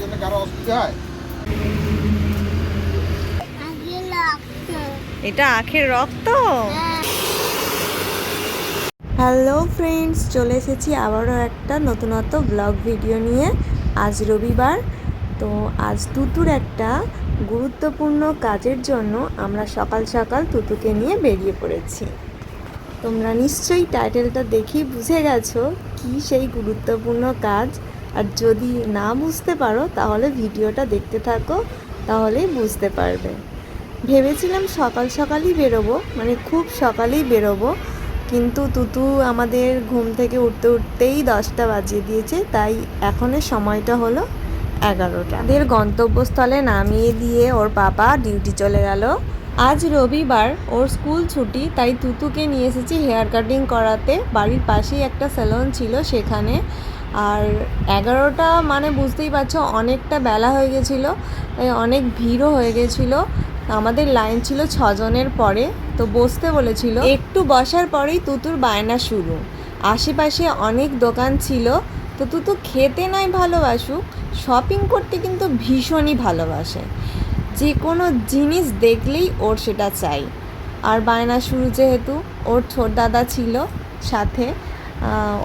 জন্য কারও অসুবিধা হয়? এটা আখের রক্ত? হ্যাঁ হ্যালো ফ্রেন্ডস চলে এসেছি আবারও একটা নতুনত্ব ব্লগ ভিডিও নিয়ে। আজ রবিবার তো আজ তুতুর একটা গুরুত্বপূর্ণ কাজের জন্য আমরা সকাল সকাল তুতুকে নিয়ে বেরিয়ে পড়েছি। তোমরা নিশ্চয়ই টাইটেলটা দেখেই বুঝে গেছো কি সেই গুরুত্বপূর্ণ কাজ। আর যদি না বুঝতে পারো, তাহলে ভিডিওটা দেখতে থাকো, তাহলেই বুঝতে পারবে। ভেবেছিলাম সকাল সকালই বেরোবো মানে খুব সকালেই বেরোবো, কিন্তু তুতু আমাদের ঘুম থেকে উঠতে উঠতেই দশটা বাজিয়ে দিয়েছে, তাই এখনের সময়টা হলো এগারোটা। ওদের গন্তব্যস্থলে নামিয়ে দিয়ে ওর বাবা ডিউটি চলে গেল। আজ রবিবার, ওর স্কুল ছুটি, তাই তুতুকে নিয়ে এসেছি হেয়ার কাটিং করাতে। বাড়ির পাশেই একটা স্যালন ছিল সেখানে। আর এগারোটা মানে বুঝতেই পারছ, অনেকটা বেলা হয়ে গেছিল, তাই অনেক ভিড়ও হয়ে গেছিল। আমাদের লাইন ছিল ছজনের পরে, তো বসতে বলেছিল, একটু বসার পরেই তুতুর বায়না শুরু। আশেপাশে অনেক দোকান ছিল, তো তুতু খেতে নাই ভালোবাসুক, শপিং করতে কিন্তু ভীষণই ভালোবাসে। যে কোনো জিনিস দেখলেই ওর সেটা চাই। আর বায়না শুরু যেহেতু, ওর ছোট দাদা ছিল সাথে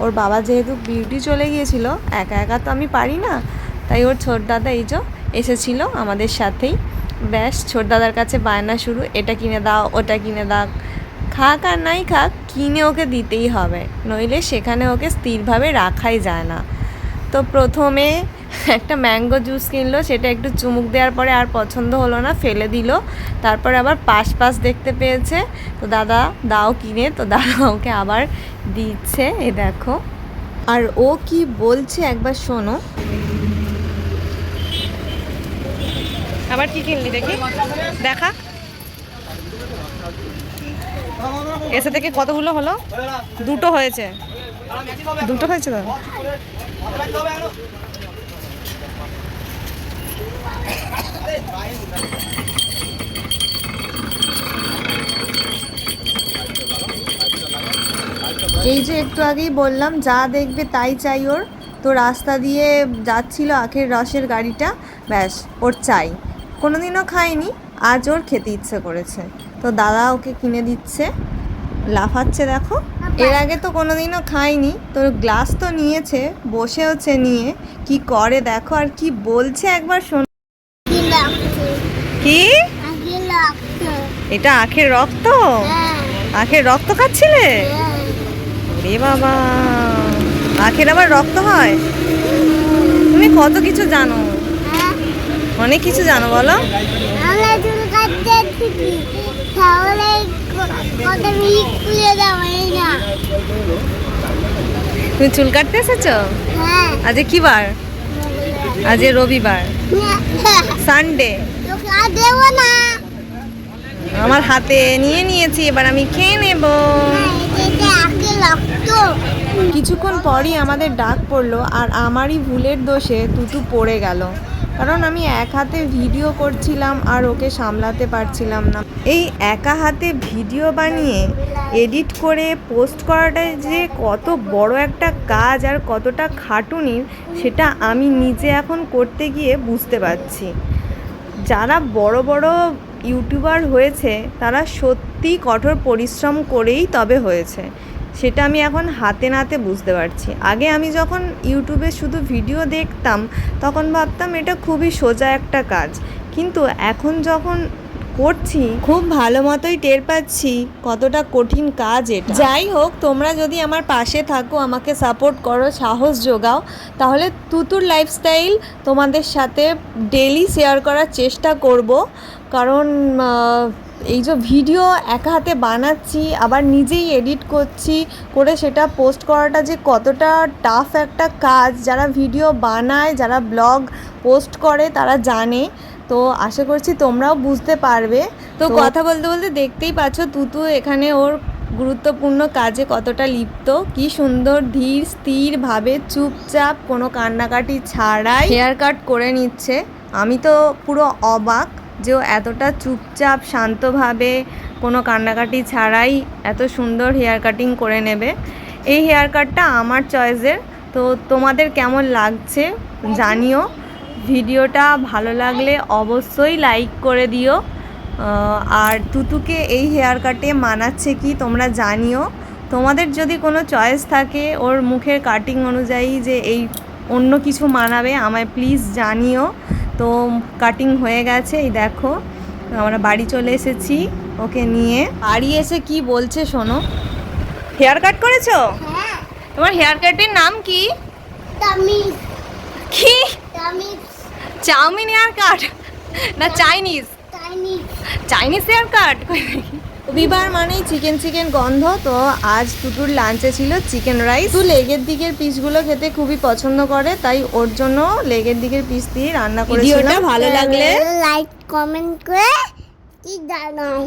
ওর বাবা যেহেতু বিউটি চলে গিয়েছিল, একা একা তো আমি পারি না, তাই ওর ছোট দাদা এই যে এসেছিল আমাদের সাথেই। ব্যাস, ছোট দাদার কাছে বায়না শুরু, এটা কিনে দাও, ওটা কিনে দাও। খাক আর নাই খাক, কিনে ওকে দিতেই হবে, নইলে সেখানে ওকে স্থিরভাবে রাখাই যায় না। তো প্রথমে একটা ম্যাঙ্গো জুস কিনলো, সেটা একটু চুমুক দেওয়ার পরে আর পছন্দ হলো না, ফেলে দিল। তারপরে আবার পাশ পাশ দেখতে পেয়েছে। তো দাদা দাও কিনে, তো দাদা ওকে আবার দিচ্ছে, এ দেখো। আর ও কি বলছে একবার শোনো। আবার কি কিনলি দেখি? দেখা। এসে থেকে কতগুলো হলো? দুটো হয়েছে। দুটো হয়েছে তো এই যে একটু আগেই বললাম, যা দেখবে তাই চাই ওর। তো রাস্তা দিয়ে যাচ্ছিল আখের রসের গাড়িটা, ব্যাস, ওর চাই। কোনোদিনও খায়নি, আজ ওর খেতে ইচ্ছে করেছে। তো দাদা ওকে কিনে দিচ্ছে। লাফাচ্ছে দেখো। এর আগে তো কোনোদিনও খাইনি। তোর গ্লাস তো নিয়েছে, বসে হচ্ছে নিয়ে। কি করে দেখো আর কি বলছে একবার শোন। কি? এটা আখের রক্ত? আখের রক্ত খাচ্ছিলে? রে বাবা। আখের আবার রক্ত হয়? তুমি কত কিছু জানো? অনেক কিছু জানো, বলো। তাহলে তুমি চুল কাটতে এসেছ? হ্যাঁ। আজকে কি বার? আজ রবিবার। সানডে আমার হাতে নিয়ে নিয়েছি এবার আমি খেয়ে নেব। কিছুক্ষণ পরই আমাদের ডাক পড়ল আর আমারই ভুলের দোষে তুতু পড়ে গেল। কারণ আমি এক হাতে ভিডিও করছিলাম আর ওকে সামলাতে পারছিলাম না। এই একা হাতে ভিডিও বানিয়ে এডিট করে পোস্ট করাটা যে কত বড় একটা কাজ আর কতটা খাটুনির সেটা আমি নিজে এখন করতে গিয়ে বুঝতে পারছি। যারা বড় বড় ইউটিউবার হয়েছে, তারা সত্যি কঠোর পরিশ্রম করেই তবে হয়েছে। সেটা আমি এখন হাতে নাতে বুঝতে পারছি। আগে আমি যখন ইউটিউবে শুধু ভিডিও দেখতাম, তখন ভাবতাম এটা খুবই সোজা একটা কাজ। কিন্তু এখন যখন করছি, খুব ভালো মতোই টের পাচ্ছি কতটা কঠিন কাজ এটা। যাই হোক, তোমরা যদি আমার পাশে থাকো, আমাকে সাপোর্ট করো, সাহস যোগাও, তাহলে তুতুর লাইফস্টাইল তোমাদের সাথে ডেলি শেয়ার করার চেষ্টা করব। কারণ এই যে ভিডিও একা হাতে বানাচ্ছি আবার নিজেই এডিট করছি করে সেটা পোস্ট করাটা যে কতটা টাফ একটা কাজ। যারা ভিডিও বানায় যারা ব্লগ পোস্ট করে তারা জানে। তো আশা করছি তোমরাও বুঝতে পারবে। তো কথা বলতে বলতে দেখতেই পাচ্ছ তুতু এখানে ওর গুরুত্বপূর্ণ কাজে কতটা লিপ্ত। কি সুন্দর ধীর স্থিরভাবে চুপচাপ কোনো কান্নাকাটি ছাড়াই হেয়ার কাট করে নিচ্ছে। আমি তো পুরো অবাক। যে ও এতটা চুপচাপ, শান্তভাবে কোনো কান্নাকাটি ছাড়াই এত সুন্দর হেয়ার কাটিং করে নেবে। এই হেয়ার কাটটা আমার চয়েসের তো তোমাদের কেমন লাগছে জানিও। ভিডিওটা ভালো লাগলে অবশ্যই লাইক করে দিও। আর তুতুকে এই হেয়ার কাটে মানাচ্ছে কি তোমরা জানিও। তোমাদের যদি কোনো চয়েস থাকে ওর মুখের কাটিং অনুযায়ী যে এই অন্য কিছু মানাবে, আমায় প্লিজ জানিও। তো কাটিং হয়ে গেছে এই দেখো। আমরা বাড়ি চলে এসেছি ওকে নিয়ে। বাড়ি এসে কি বলছে শোনো? হেয়ার কাট করেছ? হ্যাঁ। তোমার হেয়ার কাটের নাম কি? কি? চাউমিন হেয়ার কাট না Chinese. Chinese. Chinese hair cut রবিবার মানেই চিকেন চিকেন গন্ধ তো আজ টুটুর লাঞ্চে ছিল চিকেন রাইস। তো লেগের দিকের পিসগুলো খেতে খুবই পছন্দ করে তাই ওর জন্য লেগের দিকের পিস দিয়ে রান্না করেছিলাম। ভিডিওটা ভালো লাগলে লাইক কমেন্ট করে কি জানাও?